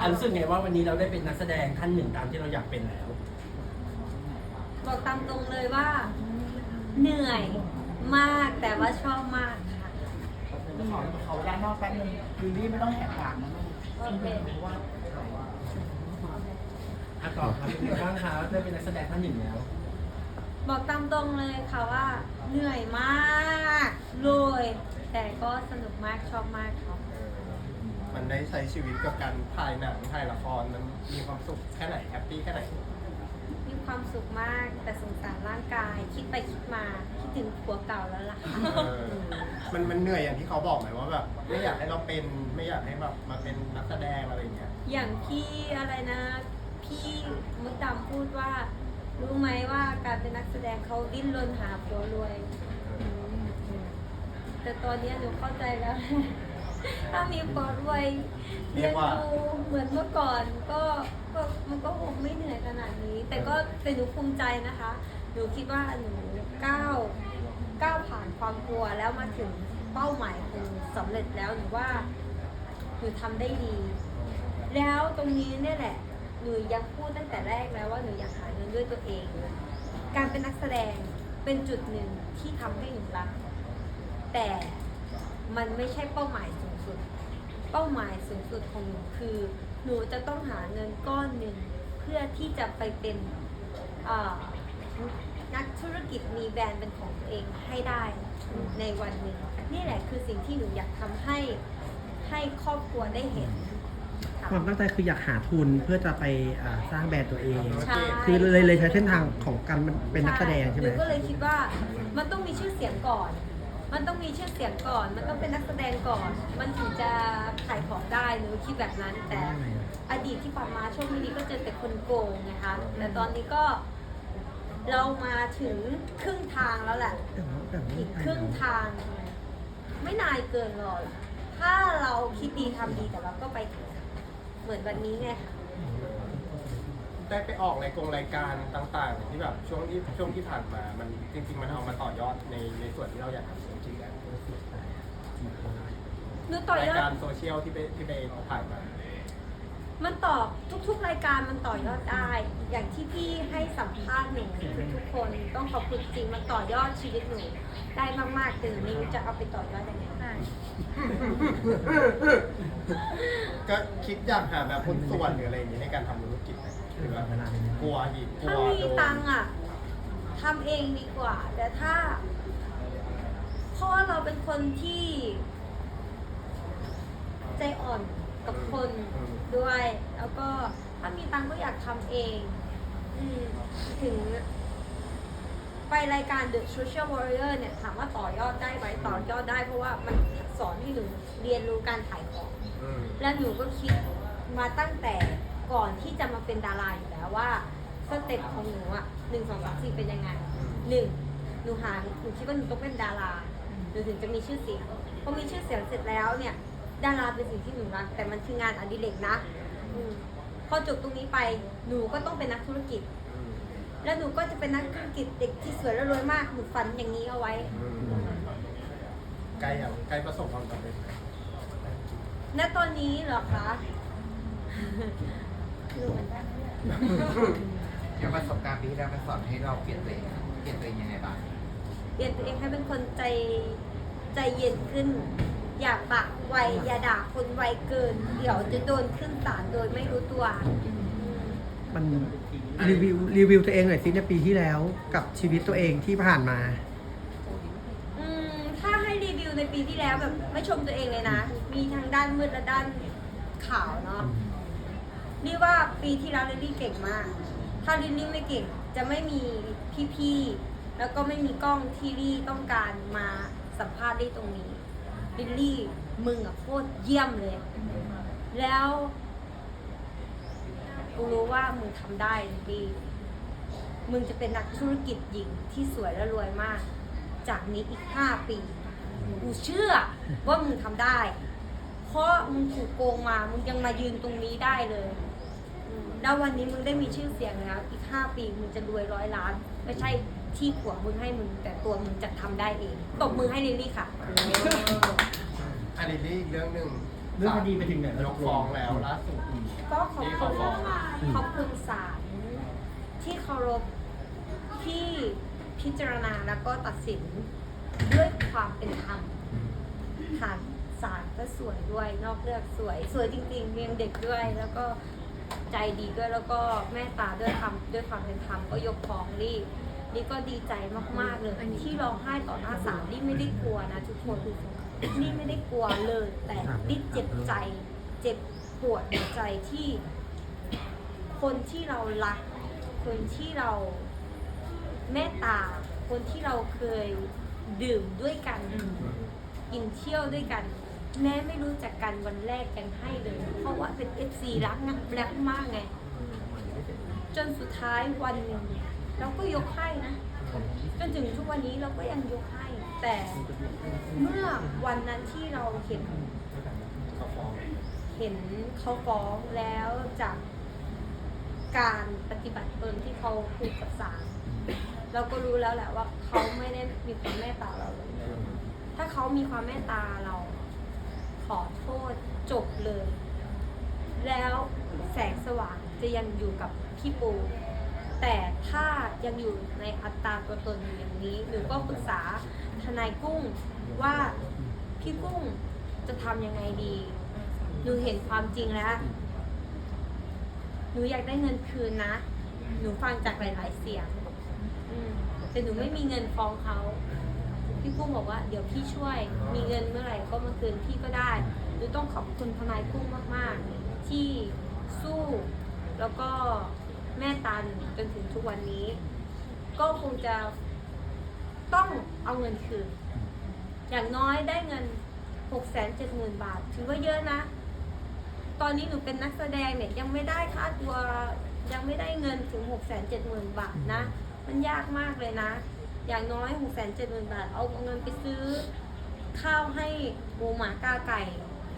อะรู้สึกไงว่าวันนี้เราได้เป็นนักแสดงท่านหนึ่งตามที่เราอยากเป็นแล้ว บอกตามตรงเลยว่า เหนื่อยมากแต่ว่าชอบมากค่ะขอขอเวลานอกแป๊บนึงลิลลี่ไม่ต้องแหกปากนะลูกโอเคว่าอะต่อครับเป็นไงบ้างคะได้เป็นนักแสดงท่านหนึ่งแล้ว บอกตามตรงเลยค่ะว่า เหนื่อยมากเลยแต่ก็สนุกมากชอบมากครับ มันได้ใช้ชีวิตกับการถ่ายหนังถ่ายละครมันมีความสุขแค่ไหนแฮปปี้แค่ไหนมีความสุขมากแต่สงสารร่างกาย คิดไปคิดมา คิดถึงผัวเก่าแล้วล่ะค่ะเออมันมันเหนื่อยอย่างที่เขาบอกไหมว่าแบบไม่อยากให้เราเป็นไม่อยากให้แบบมาเป็นนักแสดงอะไรอย่างเงี้ยอย่างพี่อะไรนะ พี่มดดำพูดว่า รู้ไหมว่าการเป็นนักแสดงเขาดิ้นรนหาผัวรวย แต่ตอนนี้หนูเข้าใจแล้ว ถ้ามีผัวรวเรียยกงว่าดูเหมือนเมื่อก่อนก็ก็มันก็คงไม่เหนื่อยขนาดนี้ แต่ก็แต่หนูภูมิใจนะคะ หนูคิดว่าหนูก้าวก้าวผ่านความกลัวแล้วมาถึงเป้าหมายของหนูสำเร็จแล้วหนูว่าหนูทำได้ดี แล้วตรงนี้เนี่ยแหละหนูยังพูดตั้งแต่แรกแล้วว่าหนูอยากหาเงินด้วยตัวเอง การเป็นนักแสดงเป็นจุดหนึ่งที่ทำให้หนูรัก แต่มันไม่ใช่เป้าหมายสูง สุด เป้าหมายสูงสุดของหนูคือ หนูจะต้องหาเงินก้อนหนึ่งเพื่อที่จะไปเป็นเอ่อนักธุรกิจมีแบรนด์เป็นของตัวเองให้ได้ในวันหนึ่งนี่แหละคือสิ่งที่หนูอยากทำให้ให้ครอบครัวได้เห็นค่ะความตั้งใจคืออยากหาทุนเพื่อจะไปอ่าสร้างแบรนด์ตัวเองใช่คือเลยเลยใช้เส้นทางของการเป็นนักแสดงใช่ไหมหนูก็เลยคิดว่ามันต้องมีชื่อเสียงก่อน มันต้องมีชื่อเสียงก่อน มันต้องเป็นนักแสดงก่อน มันถึงจะขายของได้หนูคิดแบบนั้น แต่อดีตที่ผ่านมาช่วงนี้ก็เจอแต่คนโกงนะคะ แต่ตอนนี้ก็เรามาถึงครึ่งทางแล้วแหละอีกครึ่งทาง ไม่นานเกินรอหรอกถ้าเราคิดดีทำดีแต่เราก็ไปถึงเหมือนวันนี้ไงค่ะ ได้ไปออกในกรงรายการต่างๆ ที่แบบช่วงที่ช่วงที่ผ่านมา มันจริง ๆ มันเอามาต่อยอดในในส่วนที่เราอยากทำจริงๆแล้วหนูต่อยรายอดการโซเชียลที่ไปที่ไปถ่ายมา มันตอบทุกๆ รายการมันต่อยอดได้ อย่างที่พี่ให้สัมภาษณ์หนูทุกๆคนต้องขอบคุณจริงมันต่อยอดชีวิตหนูได้มากๆแต่หนูไม่รู้จะเอาไปต่อยอดยังไงก็คิดอยากหาแบบหุ้นส่วนหรืออะไรอย่างเงี้ยในการทำธุรกิจไหมหรือว่า กลัวอีกกลัถ้าวมีโดนตังค์อะทำเองดีกว่า แต่ถ้าเพราะว่าเราเป็นคนที่ ใจอ่อนกับคนด้วย แล้วก็ถ้ามีตังค์ก็อยากทำเอง อืมถึง ไปรายการ The Social Warrior เนี่ย ถามว่าต่อยอดได้ไหมต่อยอดได้เพราะว่ามันสอนให้หนูเรียนรู้การขายของ อืม แล้วหนูก็คิดมาตั้งแต่ ก่อนที่จะมาเป็นดาราอยู่แล้วว่าสเต็ปของหนูอะหนึ่งสองสามสี่เป็นยังไงหนึ่งหนูหาหนูคิดว่าหนูต้องเป็นดาราหนูถึงจะมีชื่อเสียงพอมีชื่อเสียงเสร็จแล้วเนี่ย ดาราเป็นสิ่งที่หนูรักแต่มันคืองานอดิเรกนะอืมพอจบตรงนี้ไปหนูก็ต้องเป็นนักธุรกิจอืมแล้วหนูก็จะเป็นนักธุรกิจเด็กที่สวยและรวยมากหนูฝันอย่างนี้เอาไว้อืมใกล้ยังใกล้ประสบความสำเร็จไหมณตอนนี้เหรอคะรู้ เหมือนกันเนี่ยอย่างประสบการณ์ปีที่แล้วมันสอนให้เราเปลี่ยนตัวเองเปลี่ยนตัวเองยังไงบ้างเปลี่ยนตัวเองให้เป็นคนใจใจเย็นขึ้น อย่าปากไวอย่าด่าคนไวเกิน เดี๋ยวจะโดนขึ้นศาลโดยไม่รู้ตัวอืมมันรีวิวรีวิวตัวเองหน่อยสิในปีที่แล้วกับชีวิตตัวเองที่ผ่านมา อืมถ้าให้รีวิวในปีที่แล้วแบบไม่ชมตัวเองเลยนะ มีทั้งด้านมืดและด้านขาวเนาะ นี่ว่าปีที่แล้วลิลลี่เก่งมาก ถ้าลิลลี่ไม่เก่งจะไม่มีพี่ๆ แล้วก็ไม่มีกล้องที่ลี่ต้องการมาสัมภาษณ์ได้ตรงนี้ลิลลี่มึงอะโคตรเยี่ยมเลย แล้วกูรู้ว่ามึงทำได้ลิลลี่มึงจะเป็นนักธุรกิจหญิงที่สวยและรวยมาก จากนี้อีกห้าปี กูเชื่อว่ามึงทำได้ เพราะมึงถูกโกงมา มึงยังมายืนตรงนี้ได้เลย แล้ววันนี้มึงได้มีชื่อเสียงแล้วอีกห้าปีมึงจะรวยร้อยล้าน ไม่ใช่ที่ผัวมึงให้มึงแต่ตัวมึงจะทำได้เองตบมือให้ลิลลี่ค่ะ อันนี้อีกเรื่องหนึ่งเรื่องคดีไปถึงไหนแล้ว ยกฟ้องแล้วล่าสุด ก็ขอบที่คุเขาณฟ้องขอบคุณศาลที่เคารพที่พิจารณาแล้วก็ตัดสินด้วยความเป็นธรรมค่ะศาลก็สวยด้วยนอกเรื่องสวย สวยจริงๆเลี้ยงเด็กด้วย แล้วก็ ใจดีด้วยแล้วก็แม่ตาด้วยทำด้วยความเป็นธรรมก็ยกฟ้องรีบนี่ก็ดีใจมากๆเลยที่ร้องไห้ต่อหน้าศาลนี่ไม่ได้กลัวนะทุกคนนี่ไม่ได้กลัวเลย แต่นี่เจ็บใจ เจ็บปวดหัวใจที่ คนที่เรารัก คนที่เราเมตตา คนที่เราเคยดื่มด้วยกัน กินเที่ยวด้วยกัน แม้ไม่รู้จักกันวันแรกยังให้เลย เพราะว่าเป็นเอฟซีรักนะรักมากไง จนสุดท้ายวันหนึ่งเราก็ยกให้นะ จนถึงทุกวันนี้เราก็ยังยกให้ แต่เมื่อวันนั้นที่เราเห็น เห็นเขาฟ้องแล้วจากการปฏิบัติตนที่เขาคุยกับศาลเราก็รู้แล้วแหละว่าเขาไม่ได้มีความเมตตาเราเลยถ้าเขามีความเมตตาเรา อโทษจบเลย แล้วแสงสว่างจะยังอยู่กับพี่ปู แต่ถ้ายังอยู่ในอัตราตัวตนอยู่อย่างนี้หนูก็ปรึกษาทนายกุ้งว่าพี่กุ้งจะทำยังไงดีหนูเห็นความจริงแล้วหนูอยากได้เงินคืนนะ หนูฟังจากหลาย ๆ เสียงแต่หนูไม่มีเงินฟ้องเขา พี่กุ้งบอกว่าเดี๋ยวพี่ช่วย มีเงินเมื่อไหร่ก็มาคืนพี่ก็ได้หนูต้องขอบคุณทนายกุ้งมากๆ ที่สู้แล้วก็แม่ตันจนถึงทุกวันนี้ ก็คงจะต้องเอาเงินคืน อย่างน้อยได้เงินหกแสนเจ็ดหมื่นบาท ถือว่าเยอะนะ ตอนนี้หนูเป็นนักแสดงเนี่ยยังไม่ได้ค่าตัวยังไม่ได้เงินถึงหกแสนเจ็ดหมื่นบาทนะ มันยากมากเลยนะ อย่างน้อยหกแสนเจ็ดหมื่นบาท เอาเงินไปซื้อ ข้าวให้หมูหมากาไก่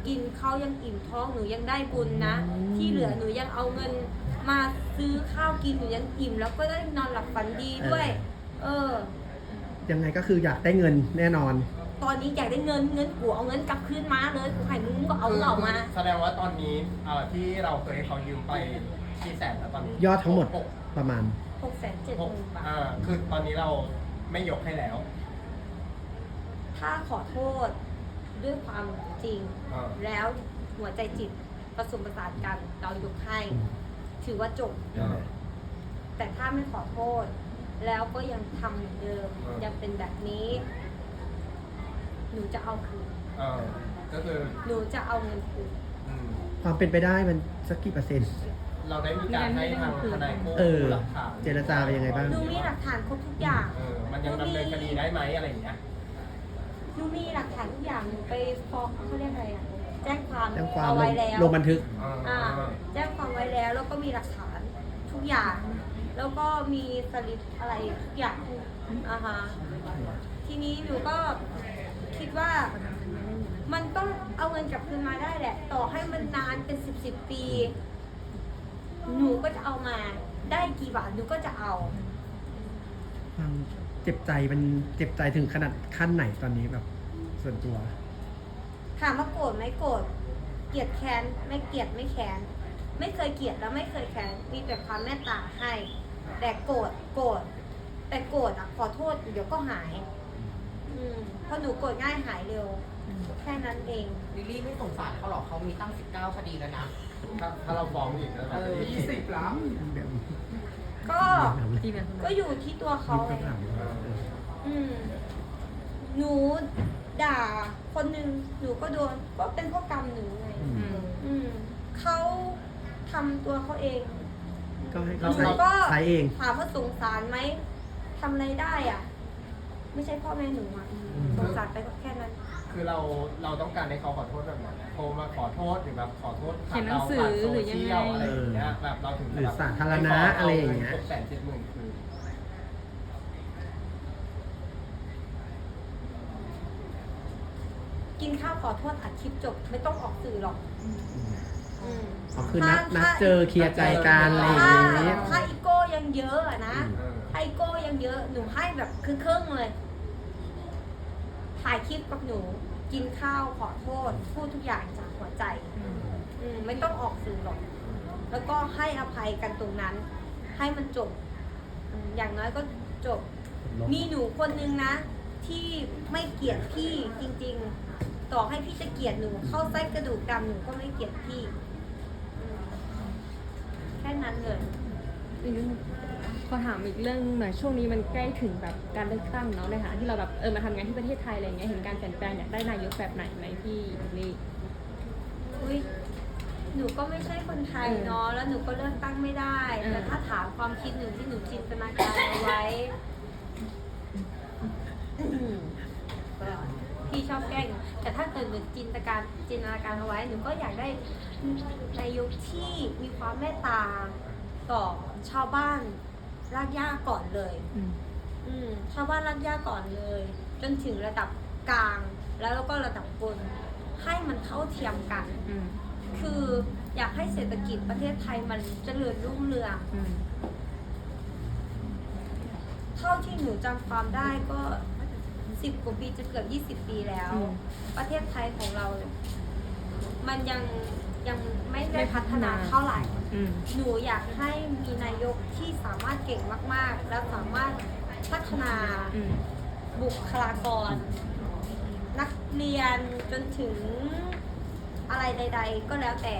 กินเขาวยังอิ่มท้องหนูยังได้บุญนะ ที่เหลือหนูยังเอาเงินมาซื้อข้าวกินหนูยังอิ่ม แล้วก็ได้นอนหลับฝันดีด้วย เออ ยังไงก็คืออยากได้เงินแน่นอน ตอนนี้อยากได้เงินเงินกูเอาเงินกลับคืนมาเลยกูให้มึงก็เอาเงินออกมา แสดงว่าตอนนี้เอ่อที่เราเคยให้เขายืมไปที่แสนแล้วตอนนี้ยอดทั้งหมด หกประมาณ หกแสนเจ็ดหหกมื่นบาท อ่าคือตอนนี้เรา ไม่ยกให้แล้วถ้าขอโทษด้วยความจริงอ่าแล้วหัวใจจิตประสมประสานกันเรายกให้ถือว่าจบแต่ถ้าไม่ขอโทษ แล้วก็ยังทำเหมือนเดิมอ่ายัยังเป็นแบบนี้ หนูจะเอาคืนเออก็คือหนูจะเอาเงินคืน อืมความเป็นไปได้มันสักกี่เปอร์เซ็นต์ เราได้มีการให้ทางทนายกู้เออ หลักฐานเจรจาไปยังไงบ้าง หนูมีหลักฐานครบทุกอย่างเออมันยังดำเนินคดีได้ไหมอะไรอย่างเงี้ย หนูมีหลักฐานทุกอย่างหนูไปฟ้องเขาเรียกอะไรอะแจ้งความแจ้งความเอาลไว้งแล้วลงบันทึก อ่าแจ้งความไว้แล้วแล้วก็มีหลักฐานทุกอย่าง แล้วก็มีสลิปอะไรทุกอย่างอ่าฮะทีนี้หนูก็คิดว่า มันต้องเอาเงินกลับคืนมาได้แหละ ต่อให้มันนานเป็นสิบสิบปี หนูก็จะเอามาได้กี่บาทหนูก็จะเอา ความเจ็บใจมันเจ็บใจถึงขนาดขั้นไหนตอนนี้แบบ ส่วนตัว ถามว่าโกรธไหมโกรธเกลียดแค้นไม่เกลียดไม่แค้นไม่เคยเกลียดแล้วไม่เคยแค้นมีแต่ความเมตตาให้ แต่โกรธโกรธแต่โกรธอะขอโทษเดี๋ยวก็หาย อืมเพราะหนูโกรธง่ายหายเร็ว แค่นั้นเอง ลิลลี่ไม่สงสารเขาหรอกเขามีตั้ง 19 คดีแล้วนะ ถ้าถ้าเราฟ้องอีกแล้วเอเราจะอได้ยี่สิบล้านก็ ก็อยู่ที่ตัวเขาไงอืม หนูด่าคนหนึ่งหนูก็โดนก็เป็นเพราะกรรมหนูไง อืมเขาทำตัวเขาเอง ก็ให้หเขานูใช้ก็ใช้เอง ถามว่าสงสารไหมทำอะไรได้อะ ไม่ใช่พ่อแม่หนูอะสงสารไปก็แค่นั้น คือเราเราต้องการให้เขาขอโทษแบบไหนโทรมาขอโทษหรือแบบขอโทษเขียนหนังสือผ่านโซหรือยังเชีไงยลอะไรอย่างเงี้ยแบบเราถึงหรือสาธารณะอะไรอย่างเงี้ยหกแสนเจ็ดหมื่นคือกินข้าวขอโทษอัดคลิปจบไม่ต้องออกสื่อหรอกอืมอ๋อคือนัดถ้านัดเจอเคลียร์ใจกันอะไรอย่างถ้างี้ถ้าอีโก้ยังเยอะอะนะ เออถ้า อีโก้ยังเยอะ หนูให้แบบครึ่งๆเลย ถ่ายคลิปกับหนู กินข้าวขอโทษ พูดทุกอย่างจากหัวใจ อืมไม่ต้องออกสื่อหรอก แล้วก็ให้อภัยกันตรงนั้น ให้มันจบอืมอย่างน้อยก็จบ มีหนูคนนึงนะ ที่ไม่เกลียดพี่จริง ๆ ต่อให้พี่จะเกลียดหนู เข้าไส้กระดูกดำหนูก็ไม่เกลียดพี่อืมแค่นั้นเลยอีกนิดนึง ขอถามอีกเรื่องหน่อยช่วงนี้มันใกล้ถึงแบบการเลือกตั้งเนาะในฐานะที่เราแบบเออมาทำงานที่ประเทศไทยอะไรอย่างเงี้ยเห็นการเปลี่ยนแปลงอยากได้นายกแบบไหนไหมพี่ลี่อุ้ยหนูก็ไม่ใช่คนไทยเนาะแล้วหนูก็เลือกตั้งไม่ได้เออแต่ถ้าถามความคิดหนูที่หนูจินตนาการเอาไว้ก็พี่ชอบแกล้งหนูแต่ถ้าเกิดหนูจินตนาการจินตนาการเอาไว้หนูก็อยากได้นายกที่มีความเมตตา ต่อชาวบ้านรากหญ้าก่อนเลย อืมอืมชาวบ้านรักย่าก่อนเลย จนถึงระดับกลาง แล้วก็ระดับบนให้มันเท่าเทียมกัน อืมคืออยากให้เศรษฐกิจประเทศไทยมันเจริญรุ่งเรือง อืมเท่าที่หนูจำความได้ก็สิบกว่าปีจะเกือบยี่สิบปีแล้ว อืมประเทศไทยของเรา มันยัง ยังไม่ได้ไม่พัพัฒฒนานาเท่าไหร่ อืม หนูอยากให้มีนายกที่สามารถเก่งมาก ๆ แล้วสามารถพัฒนา อืม บุคลากร นักเรียนจนถึงอะไรใด ๆ ก็แล้วแต่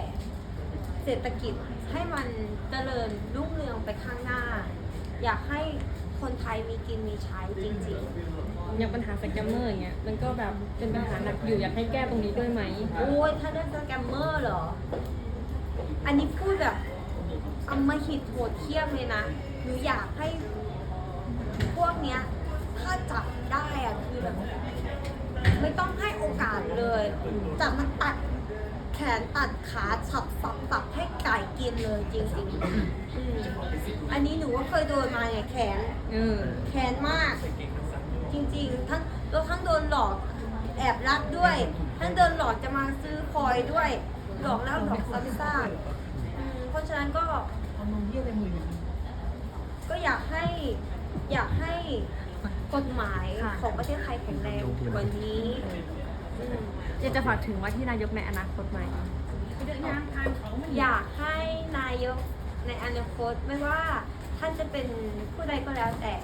เศรษฐกิจให้มันเจริญรุ่งเรืองไปข้างหน้า อยากให้ คนไทยมีกินมีใช้จริงอย่างปัญหาสแกมเมอร์อย่างเงี้ยมันก็แบบเป็นปัญหาหนักอยู่อยากให้แก้ตรงนี้ด้วยไหมๆ โอ้ยถ้าเรื่องสแกมเมอร์เหรอ อันนี้พูดแบบอำมหิตโหดเที่ยมเลยนะหนูอยากให้พวกเนี้ย ถ้าจับได้อะคือแบบ ไม่ต้องให้โอกาสเลยจับมันตัด แขนตัดขาสับสับสับให้ไก่กินเลยจริงๆอืมอันนี้หนูก็เคยโดนมาเนี่ยแขนเออแขนมาก จริงๆ ทั้งตัวทั้งโดนหลอกแอบรักด้วย ทั้งโดนหลอกจะมาซื้อคอยด้วย หลอกแล้วหลอกซ้ำซากอืมเพราะฉะนั้นก็เอามือเยี่ยในมืออยู่ก็อยากให้อยากให้กฎหมายค่ะของประเทศไทยแข็งแรงกว่านี้ อยากจะฝากถึงว่าที่นายกในอนาคตไหมอยากให้นายกในอนาคตไม่ว่าท่านจะเป็นผู้ใดก็แล้วแต่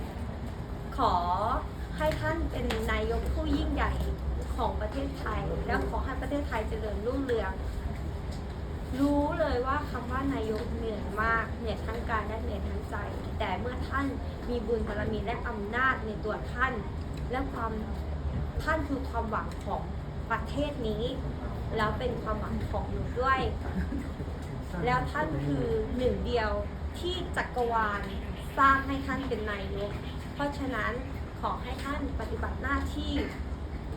ขอให้ท่านเป็นนายกผู้ยิ่งใหญ่ของประเทศไทย แล้วขอให้ประเทศไทยเจริญรุ่งเรือง รู้เลยว่าคำว่านายกเหนื่อยมากเหนื่อยทั้งกายและเหนื่อยทั้งใจ แต่เมื่อท่านมีบุญบารมีและอำนาจในตัวท่าน และความท่านคือความหวังของ ประเทศนี้ แล้วเป็นความหวังของหนูด้วย แล้วท่านคือหนึ่งเดียวที่จักรวาลสร้างให้ท่านเป็นนายก เพราะฉะนั้นขอให้ท่านปฏิบัติหน้าที่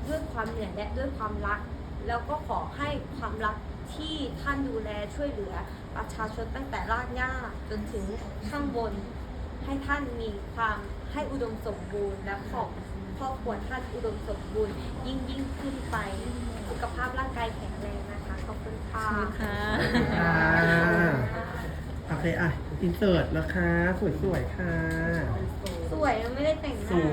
ด้วยความเหนื่อยและด้วยความรัก แล้วก็ขอให้ความรักที่ท่านดูแลช่วยเหลือประชาชนตั้งแต่รากหญ้าจนถึงข้างบน ให้ท่านมีความให้อุดมสมบูรณ์และขอบ ครอบครัวท่านอุดมสมบูรณ์ยิ่งยิ่งขึ้นไป สุขภาพร่างกายแข็งแรงนะคะ ขอบคุณค่ะค่ะอ่าโอเคอะ อินเสิร์ตแล้วค่ะ สวยๆ ค่ะ สวยไม่ได้แต่งหน้า